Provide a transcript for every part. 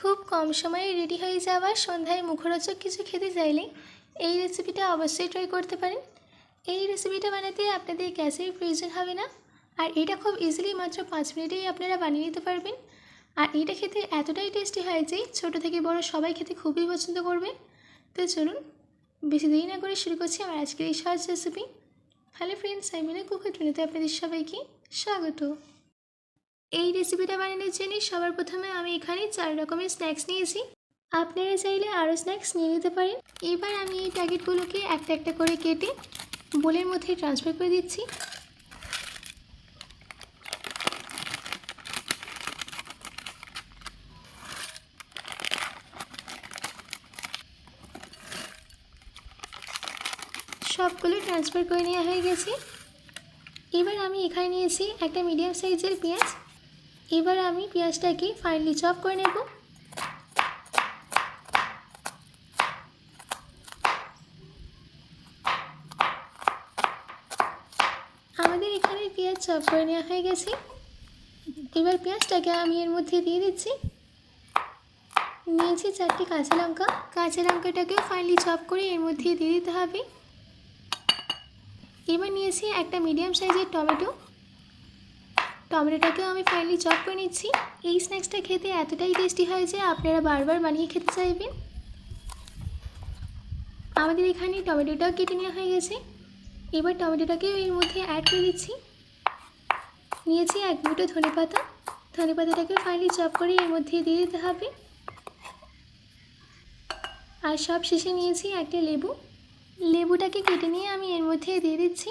খুব কম সময়ে রেডি হয়ে যাওয়া সন্ধ্যায় মুখরোচক কিছু খেতে চাইলে এই রেসিপিটা অবশ্যই ট্রাই করতে পারেন। এই রেসিপিটা বানাতে আপনাদের গ্যাসের প্রয়োজন হবে না আর এটা খুব ইজিলি মাত্র পাঁচ মিনিটেই আপনারা বানিয়ে নিতে পারবেন। আর এটা খেতে এতটাই টেস্টি হয় যে ছোটো থেকে বড় সবাই খেতে খুবই পছন্দ করবে। তো চলুন, বেশি দেরি না করে শুরু করছি আমার আজকের এই সহজ রেসিপি হ্যালো ফ্রেন্ডস আমি মিনা কুকুর টুনিতে আপনাদের সবাইকে। স্বাগত। এই রেসিপিটা বানানোর জন্য সবার প্রথমে আমি এখানে চার রকমের স্ন্যাক্স নিয়েছি। আপনারা চাইলে আরও স্ন্যাক্স নিয়ে নিতে পারেন। এবার আমি এই প্যাকেটগুলোকে একটা একটা করে কেটে বোলের মধ্যে ট্রান্সফার করে দিচ্ছি। সবগুলো ট্রান্সফার করে নেওয়া হয়ে গেছে। এবার আমি এখানে নিয়েছি একটা মিডিয়াম সাইজের পেঁয়াজ। এবার আমি পেঁয়াজটাকে ফাইনালি চপ করে নেব। আমাদের এখানে পেঁয়াজ চপ করে নেওয়া হয়ে গেছে। এবার পেঁয়াজটাকে আমি এর মধ্যে দিয়ে দিচ্ছি। নিয়েছি চারটি কাঁচা লঙ্কা। কাঁচা লঙ্কাটাকে ফাইনালি চপ করে এর মধ্যে দিয়ে দিতে হবে। এবার নিয়েছি একটা মিডিয়াম সাইজের টমেটো। টমেটোটাকেও আমি ফাইনালি চপ করে নিচ্ছি। এই স্ন্যাক্সটা খেতে এতটাই টেস্টি হয় যে আপনারা বারবার বানিয়ে খেতে চাইবেন। আমাদের এখানে টমেটোটাও কেটে নেওয়া হয়ে গেছে। এবার টমেটোটাকেও এর মধ্যে অ্যাড করে দিচ্ছি। নিয়েছি এক মুঠো ধনে পাতা। ধনে পাতাটাকে ফাইনালি চপ করে এর মধ্যে দিয়ে দিতে হবে। আর সব শেষে নিয়েছি একটা লেবু। লেবুটাকে কেটে নিয়ে আমি এর মধ্যে দিয়ে দিচ্ছি।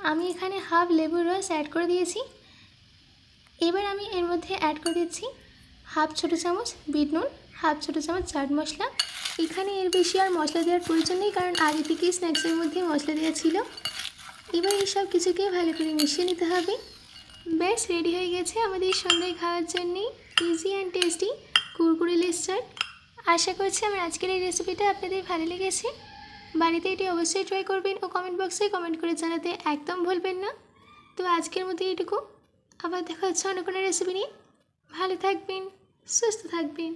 আমি এখানে হাফ লেবুর রস অ্যাড করে দিয়েছি। এবার আমি এর মধ্যে অ্যাড করে দিচ্ছি হাফ ছোটো চামচ বিট নুন হাফ ছোটো চামচ চাট মশলা। এখানে এর বেশি আর মশলা দেওয়ার প্রয়োজন নেই, কারণ আগে থেকেই স্ন্যাক্সের মধ্যে মশলা দেওয়া ছিল। এবার এই সব কিছুকে ভালো করে মিশিয়ে নিতে হবে। ব্যাস রেডি হয়ে গেছে আমাদের সন্ধ্যায় খাওয়ার জন্যেই easy and tasty Kurkure Lay's chaat. আশা করছি আমার আজকের এই রেসিপিটা আপনাদের ভালো লেগেছে। বাড়িতে এটি অবশ্যই ট্রাই করবেন ও কমেন্ট বক্সে কমেন্ট করে জানাতে একদম ভুলবেন না। তো আজকের মতো এইটুকু। আবার দেখা হচ্ছে অন্য কোনো রেসিপি নিয়ে। ভালো থাকবেন সুস্থ থাকবেন।